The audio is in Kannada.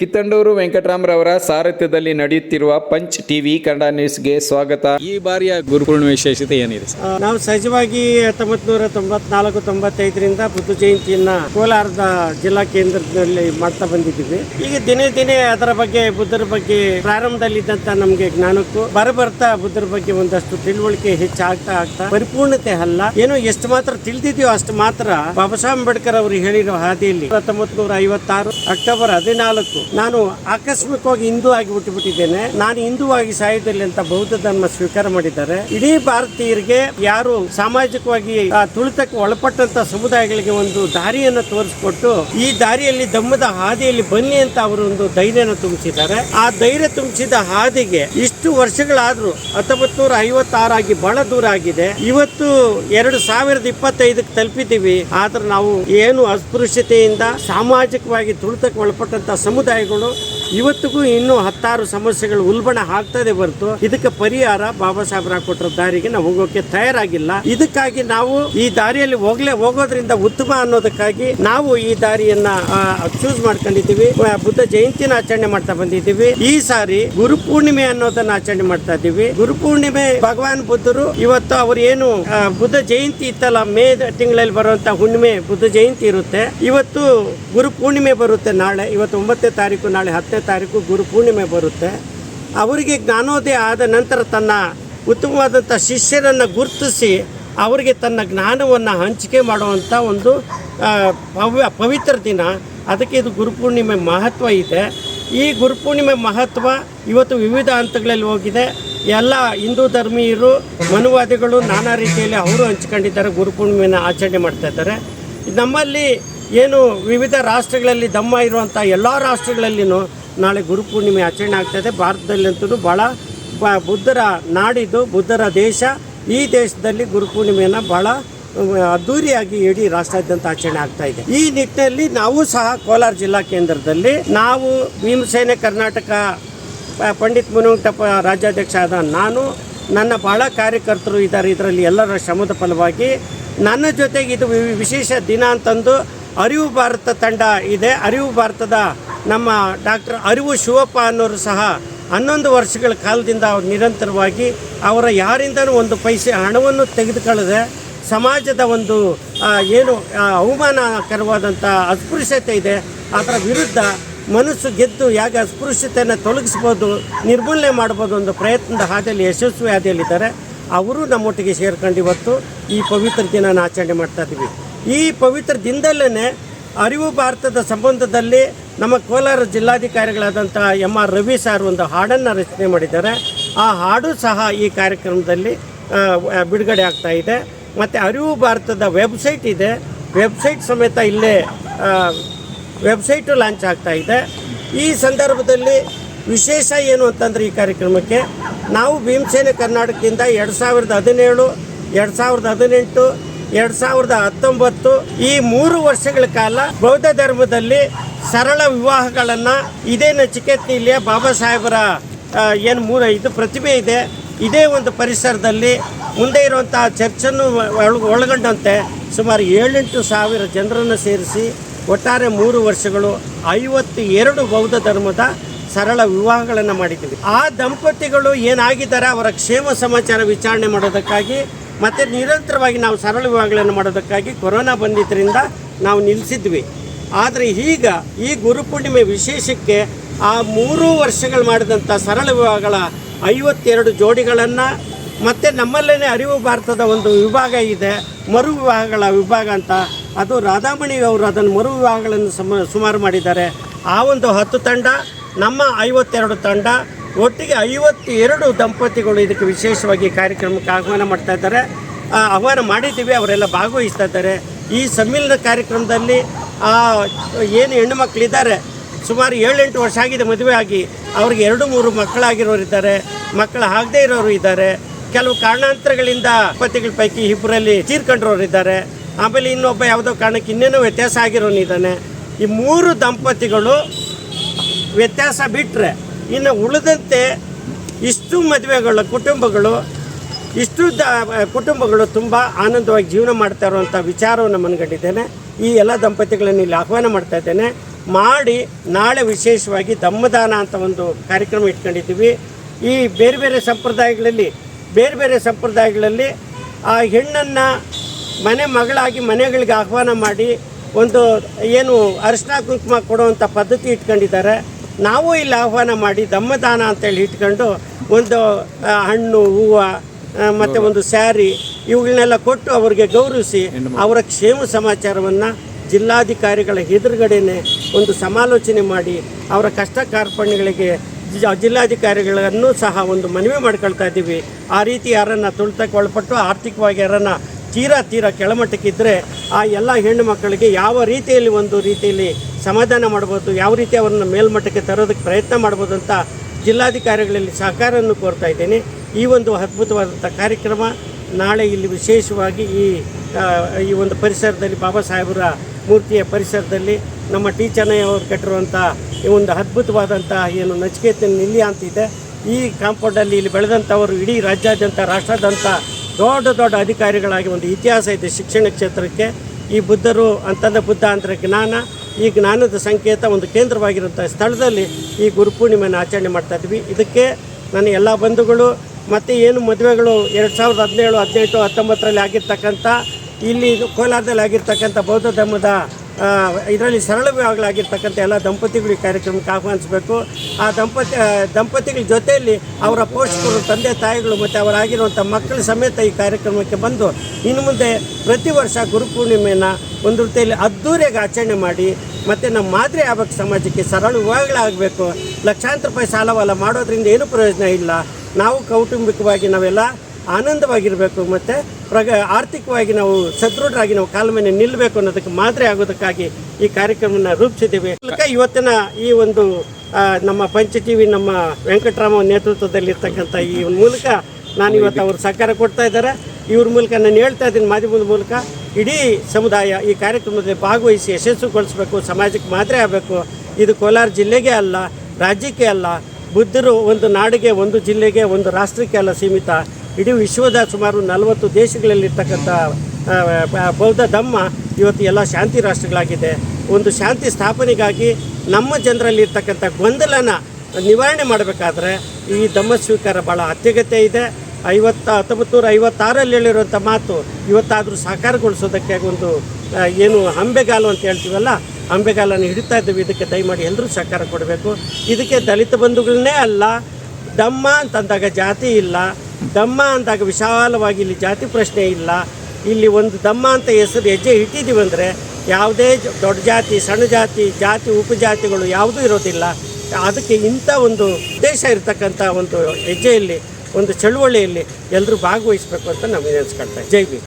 ಕಿತ್ತಂಡೂರು ವೆಂಕಟರಾಮರವರ ಸಾರಥ್ಯದಲ್ಲಿ ನಡೆಯುತ್ತಿರುವ ಪಂಚ್ ಟಿವಿ ಕನ್ನಡ ನ್ಯೂಸ್ಗೆ ಸ್ವಾಗತ. ಈ ಬಾರಿಯ ಗುರುಪೂರ್ಣಿಮೆ ವಿಶೇಷತೆ ಏನಿದೆ? ನಾವು ಸಹಜವಾಗಿ ಹತ್ತೊಂಬತ್ತು ನೂರ ತೊಂಬತ್ನಾಲ್ಕು, ತೊಂಬತ್ತೈದರಿಂದ ಬುದ್ಧ ಜಯಂತಿಯನ್ನ ಕೋಲಾರದ ಜಿಲ್ಲಾ ಕೇಂದ್ರದಲ್ಲಿ ಮಾಡ್ತಾ ಬಂದಿದ್ದೀವಿ. ಈಗ ದಿನೇ ದಿನೇ ಅದರ ಬಗ್ಗೆ, ಬುದ್ಧರ ಬಗ್ಗೆ ಪ್ರಾರಂಭದಲ್ಲಿದ್ದಂತ ನಮಗೆ ಜ್ಞಾನಕ್ಕೂ ಬರಬರ್ತಾ ಬುದ್ಧರ ಬಗ್ಗೆ ಒಂದಷ್ಟು ತಿಳುವಳಿಕೆ ಹೆಚ್ಚಾಗ್ತಾ ಆಗ್ತಾ ಪರಿಪೂರ್ಣತೆ ಅಲ್ಲ. ಏನೋ ಎಷ್ಟು ಮಾತ್ರ ತಿಳಿದಿದೆಯೋ ಅಷ್ಟು ಮಾತ್ರ ಬಾಬಾ ಸಾಹೇಬ್ ಅಂಬೇಡ್ಕರ್ ಅವರು ಹೇಳಿರೋ ಹಾದಿಯಲ್ಲಿ ಹತ್ತೊಂಬತ್ತು ನೂರ ಐವತ್ತಾರು ಅಕ್ಟೋಬರ್ ಹದಿನಾಲ್ಕು ನಾನು ಆಕಸ್ಮಿಕವಾಗಿ ಹಿಂದೂ ಆಗಿ ಹುಟ್ಟಿಬಿಟ್ಟಿದ್ದೇನೆ ನಾನು ಹಿಂದೂವಾಗಿ ಸಾಯುವುದಿಲ್ಲ ಅಂತ ಬೌದ್ಧ ಧರ್ಮ ಸ್ವೀಕಾರ ಮಾಡಿದ್ದಾರೆ. ಇಡೀ ಭಾರತೀಯರಿಗೆ ಯಾರು ಸಾಮಾಜಿಕವಾಗಿ ತುಳಿತಕ್ಕೆ ಒಳಪಟ್ಟಂತ ಸಮುದಾಯಗಳಿಗೆ ಒಂದು ದಾರಿಯನ್ನು ತೋರಿಸಿಕೊಟ್ಟು, ಈ ದಾರಿಯಲ್ಲಿ ಧಮ್ಮದ ಹಾದಿಯಲ್ಲಿ ಬನ್ನಿ ಅಂತ ಅವರು ಒಂದು ಧೈರ್ಯನ ತುಂಬಿಸಿದ್ದಾರೆ. ಆ ಧೈರ್ಯ ತುಂಬಿಸಿದ ಹಾದಿಗೆ ಇಷ್ಟು ವರ್ಷಗಳಾದ್ರೂ ಹತ್ತೊಂಬತ್ತು ನೂರ ಐವತ್ತಾರಾಗಿ ಬಹಳ ದೂರ ಆಗಿದೆ. ಇವತ್ತು ಎರಡು ಸಾವಿರದ ಇಪ್ಪತ್ತೈದಕ್ಕೆ ತಲುಪಿದ್ದೀವಿ. ಆದ್ರೆ ನಾವು ಏನು ಅಸ್ಪೃಶ್ಯತೆಯಿಂದ ಸಾಮಾಜಿಕವಾಗಿ ತುಳಿತಕ್ಕೆ ಒಳಪಟ್ಟಂತ ಸಮುದಾಯಗಳು ಇವತ್ತಿಗೂ ಇನ್ನೂ ಹತ್ತಾರು ಸಮಸ್ಯೆಗಳು ಉಲ್ಬಣ ಆಗ್ತದೆ ಹೊರತು ಇದಕ್ಕೆ ಪರಿಹಾರ ಬಾಬಾ ಸಾಹೇಬ್ರ ಕೊಟ್ಟರು ದಾರಿಗೆ ನಾವು ಹೋಗೋಕೆ ತಯಾರಾಗಿಲ್ಲ. ಇದಕ್ಕಾಗಿ ನಾವು ಈ ದಾರಿಯಲ್ಲಿ ಹೋಗ್ಲೇ ಹೋಗೋದ್ರಿಂದ ಉತ್ತಮ ಅನ್ನೋದಕ್ಕಾಗಿ ನಾವು ಈ ದಾರಿಯನ್ನ ಚೂಸ್ ಮಾಡ್ಕೊಂಡಿದ್ದೀವಿ. ಬುದ್ಧ ಜಯಂತಿನ ಆಚರಣೆ ಮಾಡ್ತಾ ಬಂದಿದ್ದೀವಿ. ಈ ಸಾರಿ ಗುರು ಪೂರ್ಣಿಮೆ ಅನ್ನೋದನ್ನ ಆಚರಣೆ ಮಾಡ್ತಾ ಇದ್ದೀವಿ. ಗುರು ಪೂರ್ಣಿಮೆ ಭಗವಾನ್ ಬುದ್ಧರು ಇವತ್ತು ಅವರು ಏನು ಬುದ್ಧ ಜಯಂತಿ ಇತ್ತಲ್ಲ, ಮೇ ತಿಂಗಳಲ್ಲಿ ಬರುವಂತ ಹುಣ್ಣಿಮೆ ಬುದ್ಧ ಜಯಂತಿ ಇರುತ್ತೆ. ಇವತ್ತು ಗುರು ಪೂರ್ಣಿಮೆ ಬರುತ್ತೆ ನಾಳೆ ಇವತ್ತು ಒಂಬತ್ತನೇ ತಾರೀಕು ನಾಳೆ ಹತ್ತನೇ ತಾರೀಕು ಗುರು ಪೂರ್ಣಿಮೆ ಬರುತ್ತೆ. ಅವರಿಗೆ ಜ್ಞಾನೋದಯ ಆದ ನಂತರ ತನ್ನ ಉತ್ತಮವಾದಂಥ ಶಿಷ್ಯರನ್ನು ಗುರುತಿಸಿ ಅವರಿಗೆ ತನ್ನ ಜ್ಞಾನವನ್ನು ಹಂಚಿಕೆ ಮಾಡುವಂಥ ಒಂದು ಪವ್ಯ ಪವಿತ್ರ ದಿನ. ಅದಕ್ಕೆ ಇದು ಗುರುಪೂರ್ಣಿಮೆ ಮಹತ್ವ ಇದೆ. ಈ ಗುರುಪೂರ್ಣಿಮೆ ಮಹತ್ವ ಇವತ್ತು ವಿವಿಧ ಹಂತಗಳಲ್ಲಿ ಹೋಗಿದೆ. ಎಲ್ಲ ಹಿಂದೂ ಧರ್ಮೀಯರು, ಮನುವಾದಿಗಳು ನಾನಾ ರೀತಿಯಲ್ಲಿ ಅವರು ಹಂಚ್ಕೊಂಡಿದ್ದಾರೆ ಗುರುಪೂರ್ಣಿಮೆನ ಆಚರಣೆ ಮಾಡ್ತಾ ಇದ್ದಾರೆ. ನಮ್ಮಲ್ಲಿ ಏನು ವಿವಿಧ ರಾಷ್ಟ್ರಗಳಲ್ಲಿ ದಮ್ಮ ಇರುವಂಥ ಎಲ್ಲ ರಾಷ್ಟ್ರಗಳಲ್ಲಿನೂ ನಾಳೆ ಗುರುಪೂರ್ಣಿಮೆ ಆಚರಣೆ ಆಗ್ತಾಯಿದೆ ಭಾರತದಲ್ಲಂತೂ ಭಾಳ ಬುದ್ಧರ ನಾಡಿದ್ದು ಬುದ್ಧರ ದೇಶ ಈ ದೇಶದಲ್ಲಿ ಗುರುಪೂರ್ಣಿಮೆಯನ್ನು ಭಾಳ ಅದ್ದೂರಿಯಾಗಿ ಇಡೀ ರಾಷ್ಟ್ರಾದ್ಯಂತ ಆಚರಣೆ ಆಗ್ತಾ ಇದೆ. ಈ ನಿಟ್ಟಿನಲ್ಲಿ ನಾವು ಸಹ ಕೋಲಾರ ಜಿಲ್ಲಾ ಕೇಂದ್ರದಲ್ಲಿ ನಾವು ಭೀಮಸೇನೆ ಕರ್ನಾಟಕ ಪಂಡಿತ್ ಮುನುಂಟಪ್ಪ ರಾಜ್ಯಾಧ್ಯಕ್ಷ ಆದ ನಾನು, ನನ್ನ ಭಾಳ ಕಾರ್ಯಕರ್ತರು ಇದ್ದಾರೆ. ಇದರಲ್ಲಿ ಎಲ್ಲರ ಶ್ರಮದ ಫಲವಾಗಿ ನನ್ನ ಜೊತೆಗೆ ಇದು ವಿಶೇಷ ದಿನ ಅಂತಂದು ಅರಿವು ಭಾರತ ತಂಡ ಇದೆ. ಅರಿವು ಭಾರತದ ನಮ್ಮ ಡಾಕ್ಟರ್ ಅರಿವು ಶಿವಪ್ಪ ಅನ್ನೋರು ಸಹ ಹನ್ನೊಂದು ವರ್ಷಗಳ ಕಾಲದಿಂದ ಅವ್ರು ನಿರಂತರವಾಗಿ ಅವರ ಯಾರಿಂದನೂ ಒಂದು ಪೈಸೆ ಹಣವನ್ನು ತೆಗೆದುಕೊಳ್ಳದೆ ಸಮಾಜದ ಒಂದು ಏನು ಅವಮಾನಕರವಾದಂಥ ಅಸ್ಪೃಶ್ಯತೆ ಇದೆ, ಅದರ ವಿರುದ್ಧ ಮನಸ್ಸು ಗೆದ್ದು ಯಾಕೆ ಅಸ್ಪೃಶ್ಯತೆಯನ್ನು ತೊಲಗಿಸ್ಬೋದು, ನಿರ್ಮೂಲನೆ ಮಾಡ್ಬೋದು ಒಂದು ಪ್ರಯತ್ನದ ಹಾದಿಯಲ್ಲಿ, ಯಶಸ್ವಿ ಹಾದಿಯಲ್ಲಿದ್ದಾರೆ. ಅವರು ನಮ್ಮೊಟ್ಟಿಗೆ ಸೇರ್ಕೊಂಡು ಇವತ್ತು ಈ ಪವಿತ್ರ ದಿನನ ಆಚರಣೆ ಮಾಡ್ತಾ ಇದ್ದೀವಿ. ಈ ಪವಿತ್ರ ದಿನದಲ್ಲೇ ಅರಿವು ಭಾರತದ ಸಂಬಂಧದಲ್ಲಿ ನಮ್ಮ ಕೋಲಾರ ಜಿಲ್ಲಾಧಿಕಾರಿಗಳಾದಂಥ ಎಂ ಆರ್ ರವಿ ಸರ್ ಒಂದು ಹಾಡನ್ನು ರಚನೆ ಮಾಡಿದ್ದಾರೆ. ಆ ಹಾಡು ಸಹ ಈ ಕಾರ್ಯಕ್ರಮದಲ್ಲಿ ಬಿಡುಗಡೆ ಆಗ್ತಾ ಇದೆ. ಮತ್ತು ಅರಿವು ಭಾರತದ ವೆಬ್ಸೈಟ್ ಇದೆ. ವೆಬ್ಸೈಟ್ ಸಮೇತ ಇಲ್ಲೇ ವೆಬ್ಸೈಟು ಲಾಂಚ್ ಆಗ್ತಾ ಇದೆ. ಈ ಸಂದರ್ಭದಲ್ಲಿ ವಿಶೇಷ ಏನು ಅಂತಂದರೆ ಈ ಕಾರ್ಯಕ್ರಮಕ್ಕೆ ನಾವು ಭೀಮಸೇನೆ ಕರ್ನಾಟಕದಿಂದ ಎರಡು ಸಾವಿರದ ಹದಿನೇಳು, ಎರಡು ಸಾವಿರದ ಹದಿನೆಂಟು ಎರಡು ಸಾವಿರದ ಹತ್ತೊಂಬತ್ತು ಈ ಮೂರು ವರ್ಷಗಳ ಕಾಲ ಬೌದ್ಧ ಧರ್ಮದಲ್ಲಿ ಸರಳ ವಿವಾಹಗಳನ್ನು ಇದೇ ನಚಿಕೇತನಿಲಿಯ ಬಾಬಾ ಸಾಹೇಬರ ಏನು ಮೂಲ ಇದು ಪ್ರತಿಭೆ ಇದೆ. ಇದೇ ಒಂದು ಪರಿಸರದಲ್ಲಿ ಮುಂದೆ ಇರುವಂತಹ ಚರ್ಚನ್ನು ಒಳ- ಒಳಗೊಂಡಂತೆ ಸುಮಾರು ಏಳೆಂಟು ಸಾವಿರ ಜನರನ್ನು ಸೇರಿಸಿ ಒಟ್ಟಾರೆ ಮೂರು ವರ್ಷಗಳು ಐವತ್ತು ಎರಡು ಬೌದ್ಧ ಧರ್ಮದ ಸರಳ ವಿವಾಹಗಳನ್ನು ಮಾಡಿದ್ದೀವಿ. ಆ ದಂಪತಿಗಳು ಏನಾಗಿದ್ದಾರೆ ಅವರ ಕ್ಷೇಮ ಸಮಾಚಾರ ವಿಚಾರಣೆ ಮಾಡೋದಕ್ಕಾಗಿ ಮತ್ತು ನಿರಂತರವಾಗಿ ನಾವು ಸರಳ ವಿವಾಹಗಳನ್ನು ಮಾಡೋದಕ್ಕಾಗಿ ಕೊರೋನಾ ಬಂದಿದ್ದರಿಂದ ನಾವು ನಿಲ್ಲಿಸಿದ್ವಿ. ಆದರೆ ಈಗ ಈ ಗುರುಪೂರ್ಣಿಮೆ ವಿಶೇಷಕ್ಕೆ ಆ ಮೂರು ವರ್ಷಗಳು ಮಾಡಿದಂಥ ಸರಳ ವಿವಾಹಗಳ ಐವತ್ತೆರಡು ಜೋಡಿಗಳನ್ನು ಮತ್ತು ನಮ್ಮಲ್ಲೇ ಅರಿವು ಭಾರತದ ಒಂದು ವಿಭಾಗ ಇದೆ, ಮರು ವಿವಾಹಗಳ ವಿಭಾಗ ಅಂತ. ಅದು ರಾಧಾಮಣಿ ಅವರು ಅದನ್ನು ಮರು ವಿವಾಹಗಳನ್ನು ಸಮ, ಸುಮಾರು ಮಾಡಿದ್ದಾರೆ. ಆ ಒಂದು ಹತ್ತು ತಂಡ, ನಮ್ಮ ಐವತ್ತೆರಡು ತಂಡ ಒಟ್ಟಿಗೆ ಐವತ್ತೆರಡು ದಂಪತಿಗಳು ಇದಕ್ಕೆ ವಿಶೇಷವಾಗಿ ಕಾರ್ಯಕ್ರಮಕ್ಕೆ ಆಹ್ವಾನ ಮಾಡ್ತಾ ಇದ್ದಾರೆ. ಆಹ್ವಾನ ಮಾಡಿದ್ದೀವಿ, ಅವರೆಲ್ಲ ಭಾಗವಹಿಸ್ತಾ ಇದ್ದಾರೆ. ಈ ಸಮ್ಮಿಲನ ಕಾರ್ಯಕ್ರಮದಲ್ಲಿ ಏನು ಹೆಣ್ಣು ಮಕ್ಕಳಿದ್ದಾರೆ, ಸುಮಾರು ಏಳೆಂಟು ವರ್ಷ ಆಗಿದೆ ಮದುವೆ ಆಗಿ. ಅವ್ರಿಗೆ ಎರಡು ಮೂರು ಮಕ್ಕಳಾಗಿರೋರು ಇದ್ದಾರೆ, ಮಕ್ಕಳು ಆಗದೇ ಇರೋರು ಇದ್ದಾರೆ. ಕೆಲವು ಕಾರಣಾಂತರಗಳಿಂದ ದಂಪತಿಗಳ ಪೈಕಿ ಇಬ್ಬರಲ್ಲಿ ತೀರ್ಕೊಂಡ್ರೋರು ಇದ್ದಾರೆ. ಆಮೇಲೆ ಇನ್ನೊಬ್ಬ ಯಾವುದೋ ಕಾರಣಕ್ಕೆ ಇನ್ನೇನೋ ವ್ಯತ್ಯಾಸ ಆಗಿರೋನಿದ್ದಾನೆ ಈ ಮೂರು ದಂಪತಿಗಳು ವ್ಯತ್ಯಾಸ ಬಿಟ್ಟರೆ ಇನ್ನು ಉಳಿದಂತೆ ಇಷ್ಟು ಮದುವೆಗಳು, ಕುಟುಂಬಗಳು, ಇಷ್ಟು ದ ಕುಟುಂಬಗಳು ತುಂಬ ಆನಂದವಾಗಿ ಜೀವನ ಮಾಡ್ತಾ ಇರುವಂಥ ವಿಚಾರವನ್ನು ಮನಗಂಡಿದ್ದೇನೆ ಈ ಎಲ್ಲ ದಂಪತಿಗಳನ್ನು ಇಲ್ಲಿ ಆಹ್ವಾನ ಮಾಡ್ತಾ ಇದ್ದೇನೆ. ಮಾಡಿ ನಾಳೆ ವಿಶೇಷವಾಗಿ ದಮ್ಮದಾನ ಅಂತ ಒಂದು ಕಾರ್ಯಕ್ರಮ ಇಟ್ಕೊಂಡಿದ್ದೀವಿ. ಈ ಬೇರೆ ಬೇರೆ ಸಂಪ್ರದಾಯಗಳಲ್ಲಿ, ಬೇರೆ ಬೇರೆ ಸಂಪ್ರದಾಯಗಳಲ್ಲಿ ಆ ಹೆಣ್ಣನ್ನು ಮನೆ ಮಗಳಾಗಿ ಮನೆಗಳಿಗೆ ಆಹ್ವಾನ ಮಾಡಿ ಒಂದು ಏನು ಅರಿಶಿನ ಕುಂಕುಮ ಕೊಡುವಂಥ ಪದ್ಧತಿ ಇಟ್ಕೊಂಡಿದ್ದಾರೆ. ನಾವು ಇಲ್ಲಿ ಆಹ್ವಾನ ಮಾಡಿ ದಮ್ಮದಾನ ಅಂತೇಳಿ ಇಟ್ಕೊಂಡು ಒಂದು ಹಣ್ಣು ಹೂವು ಮತ್ತು ಒಂದು ಸ್ಯಾರಿ ಇವುಗಳನ್ನೆಲ್ಲ ಕೊಟ್ಟು ಅವರಿಗೆ ಗೌರವಿಸಿ ಅವರ ಕ್ಷೇಮ ಸಮಾಚಾರವನ್ನು ಜಿಲ್ಲಾಧಿಕಾರಿಗಳ ಎದುರುಗಡೆನೆ ಒಂದು ಸಮಾಲೋಚನೆ ಮಾಡಿ ಅವರ ಕಷ್ಟ ಕಾರ್ಪಣ್ಯಗಳಿಗೆ ಜಿಲ್ಲಾಧಿಕಾರಿಗಳನ್ನು ಸಹ ಒಂದು ಮನವಿ ಮಾಡ್ಕೊಳ್ತಾ ಇದ್ದೀವಿ. ಆ ರೀತಿ ಯಾರನ್ನು ತುಳಿತಕ್ಕೆ ಒಳಪಟ್ಟು ಆರ್ಥಿಕವಾಗಿ ಯಾರನ್ನು ತೀರಾ ತೀರಾ ಕೆಳಮಟ್ಟಕ್ಕಿದ್ದರೆ ಆ ಎಲ್ಲ ಹೆಣ್ಣು ಮಕ್ಕಳಿಗೆ ಯಾವ ರೀತಿಯಲ್ಲಿ ಒಂದು ರೀತಿಯಲ್ಲಿ ಸಮಾಧಾನ ಮಾಡ್ಬೋದು ಯಾವ ರೀತಿ ಅವರನ್ನು ಮೇಲ್ಮಟ್ಟಕ್ಕೆ ತರೋದಕ್ಕೆ ಪ್ರಯತ್ನ ಮಾಡ್ಬೋದು ಅಂತ ಜಿಲ್ಲಾಧಿಕಾರಿಗಳಲ್ಲಿ ಸಹಕಾರವನ್ನು ಕೋರ್ತಾ ಇದ್ದೇನೆ. ಈ ಒಂದು ಅದ್ಭುತವಾದಂಥ ಕಾರ್ಯಕ್ರಮ ನಾಳೆ ಇಲ್ಲಿ ವಿಶೇಷವಾಗಿ ಈ ಈ ಒಂದು ಪರಿಸರದಲ್ಲಿ ಬಾಬಾ ಸಾಹೇಬರ ಮೂರ್ತಿಯ ಪರಿಸರದಲ್ಲಿ ನಮ್ಮ ಟಿ ಚೆನ್ನಯ್ಯ ಅವರು ಕಟ್ಟಿರುವಂಥ ಈ ಒಂದು ಅದ್ಭುತವಾದಂಥ ಏನು ನಚಿಕೇತನ ನಿಲ್ಯ ಅಂತಿದೆ ಈ ಕಾಂಪೌಂಡಲ್ಲಿ ಇಲ್ಲಿ ಬೆಳೆದಂಥವರು ಇಡೀ ರಾಜ್ಯಾದ್ಯಂತ, ರಾಷ್ಟ್ರಾದ್ಯಂತ ದೊಡ್ಡ ದೊಡ್ಡ ಅಧಿಕಾರಿಗಳಾಗಿ ಒಂದು ಇತಿಹಾಸ ಇದೆ ಶಿಕ್ಷಣ ಕ್ಷೇತ್ರಕ್ಕೆ. ಈ ಬುದ್ಧರು ಅಂತಂದ ಬುದ್ಧ ಅಂದರೆ ಜ್ಞಾನ, ಈ ಜ್ಞಾನದ ಸಂಕೇತ ಒಂದು ಕೇಂದ್ರವಾಗಿರುವಂಥ ಸ್ಥಳದಲ್ಲಿ ಈ ಗುರುಪೂರ್ಣಿಮೆಯನ್ನು ಆಚರಣೆ ಮಾಡ್ತಾ ಇದ್ವಿ. ಇದಕ್ಕೆ ನನ್ನ ಎಲ್ಲ ಬಂಧುಗಳು ಮತ್ತು ಏನು ಮದುವೆಗಳು ಎರಡು ಸಾವಿರದ ಹದಿನೇಳು, ಹದಿನೆಂಟು, ಹತ್ತೊಂಬತ್ತರಲ್ಲಿ ಆಗಿರ್ತಕ್ಕಂಥ, ಇಲ್ಲಿ ಕೋಲಾರದಲ್ಲಿ ಆಗಿರ್ತಕ್ಕಂಥ ಬೌದ್ಧ ಧರ್ಮದ ಇದರಲ್ಲಿ ಸರಳ ವಿವಾಹಗಳಾಗಿರ್ತಕ್ಕಂಥ ಎಲ್ಲ ದಂಪತಿಗಳು ಈ ಕಾರ್ಯಕ್ರಮಕ್ಕೆ ಆಹ್ವಾನಿಸಬೇಕು. ಆ ದಂಪತಿ ದಂಪತಿಗಳ ಜೊತೆಯಲ್ಲಿ ಅವರ ಪೋಷಕರು, ತಂದೆ ತಾಯಿಗಳು ಮತ್ತು ಅವರಾಗಿರುವಂಥ ಮಕ್ಕಳ ಸಮೇತ ಈ ಕಾರ್ಯಕ್ರಮಕ್ಕೆ ಬಂದು ಇನ್ನು ಮುಂದೆ ಪ್ರತಿ ವರ್ಷ ಗುರುಪೂರ್ಣಿಮೆಯನ್ನು ಒಂದು ರೀತಿಯಲ್ಲಿ ಅದ್ದೂರಿಯಾಗಿ ಆಚರಣೆ ಮಾಡಿ ಮತ್ತು ನಮ್ಮ ಮಾದರಿ ಆಗ್ಬೇಕು ಸಮಾಜಕ್ಕೆ ಸರಳ ವಿವಾಹಗಳಾಗಬೇಕು ಲಕ್ಷಾಂತರ ರೂಪಾಯಿ ಸಾಲವಲ್ಲ, ಮಾಡೋದ್ರಿಂದ ಏನು ಪ್ರಯೋಜನ ಇಲ್ಲ. ನಾವು ಕೌಟುಂಬಿಕವಾಗಿ ನಾವೆಲ್ಲ ಆನಂದವಾಗಿರಬೇಕು ಮತ್ತು ಪ್ರಗ ಆರ್ಥಿಕವಾಗಿ ನಾವು ಸದೃಢರಾಗಿ ನಾವು ಕಾಲ ಮೇಲೆ ನಿಲ್ಲಬೇಕು ಅನ್ನೋದಕ್ಕೆ ಮಾದರಿ ಆಗೋದಕ್ಕಾಗಿ ಈ ಕಾರ್ಯಕ್ರಮನ ರೂಪಿಸಿದ್ದೀವಿ. ಇವತ್ತಿನ ಈ ಒಂದು ನಮ್ಮ ಪಂಚ ಟಿವಿ, ನಮ್ಮ ವೆಂಕಟರಾಮ ನೇತೃತ್ವದಲ್ಲಿರ್ತಕ್ಕಂಥ ಈ ಮೂಲಕ ನಾನು ಇವತ್ತು ಅವರು ಸಹಕಾರ ಕೊಡ್ತಾ ಇದ್ದಾರೆ. ಇವ್ರ ಮೂಲಕ ನಾನು ಹೇಳ್ತಾ ಇದ್ದೀನಿ ಮಾಧ್ಯಮದ ಮೂಲಕ. ಇಡೀ ಸಮುದಾಯ ಈ ಕಾರ್ಯಕ್ರಮದಲ್ಲಿ ಭಾಗವಹಿಸಿ ಯಶಸ್ಸುಗೊಳಿಸಬೇಕು, ಸಮಾಜಕ್ಕೆ ಮಾದರಿ ಆಗಬೇಕು. ಇದು ಕೋಲಾರ ಜಿಲ್ಲೆಗೆ ಅಲ್ಲ, ರಾಜ್ಯಕ್ಕೆ ಅಲ್ಲ, ಬುದ್ಧರು ಒಂದು ನಾಡಿಗೆ, ಒಂದು ಜಿಲ್ಲೆಗೆ, ಒಂದು ರಾಷ್ಟ್ರಕ್ಕೆ ಅಲ್ಲ ಸೀಮಿತ. ಇಡೀ ವಿಶ್ವದ ಸುಮಾರು ನಲವತ್ತು ದೇಶಗಳಲ್ಲಿರ್ತಕ್ಕಂಥ ಬೌದ್ಧ ಧಮ್ಮ ಇವತ್ತು ಎಲ್ಲ ಶಾಂತಿ ರಾಷ್ಟ್ರಗಳಾಗಿದೆ. ಒಂದು ಶಾಂತಿ ಸ್ಥಾಪನೆಗಾಗಿ ನಮ್ಮ ಜನರಲ್ಲಿರ್ತಕ್ಕಂಥ ಗೊಂದಲನ ನಿವಾರಣೆ ಮಾಡಬೇಕಾದ್ರೆ ಈ ಧಮ್ಮ ಸ್ವೀಕಾರ ಭಾಳ ಅತ್ಯಗತ್ಯ ಇದೆ. ಐವತ್ತ ಹತ್ತೊಂಬತ್ತು ನೂರ ಐವತ್ತಾರಲ್ಲಿ ಹೇಳಿರುವಂಥ ಮಾತು ಇವತ್ತಾದರೂ ಸಾಕಾರಗೊಳಿಸೋದಕ್ಕೆ ಒಂದು ಏನು ಅಂಬೆಗಾಲು ಅಂತ ಹೇಳ್ತೀವಲ್ಲ ಅಂಬೆಗಾಲನ್ನು ಹಿಡಿತಾ ಇದ್ದೀವಿ. ಇದಕ್ಕೆ ದಯಮಾಡಿ ಎಲ್ಲರೂ ಸಹಕಾರ ಕೊಡಬೇಕು. ಇದಕ್ಕೆ ದಲಿತ ಬಂಧುಗಳನ್ನೇ ಅಲ್ಲ ದಮ್ಮ ಅಂತಂದಾಗ ಜಾತಿ ಇಲ್ಲ ದಮ್ಮ ಅಂದಾಗ ವಿಶಾಲವಾಗಿ ಇಲ್ಲಿ ಜಾತಿ ಪ್ರಶ್ನೆ ಇಲ್ಲ. ಇಲ್ಲಿ ಒಂದು ದಮ್ಮ ಅಂತ ಹೆಸರು ಹೆಜ್ಜೆ ಇಟ್ಟಿದ್ದೀವಿ ಅಂದರೆ ಯಾವುದೇ ದೊಡ್ಡ ಜಾತಿ, ಸಣ್ಣ ಜಾತಿ ಜಾತಿ ಉಪಜಾತಿಗಳು ಯಾವುದೂ ಇರೋದಿಲ್ಲ. ಅದಕ್ಕೆ ಇಂಥ ಒಂದು ಉದ್ದೇಶ ಇರತಕ್ಕಂಥ ಒಂದು ಹೆಜ್ಜೆಯಲ್ಲಿ, ಒಂದು ಚಳುವಳಿಯಲ್ಲಿ ಎಲ್ಲರೂ ಭಾಗವಹಿಸಬೇಕು ಅಂತ ನಾವು ನೆನೆಸ್ಕೊಳ್ತಾ ಜೈ ಬಿ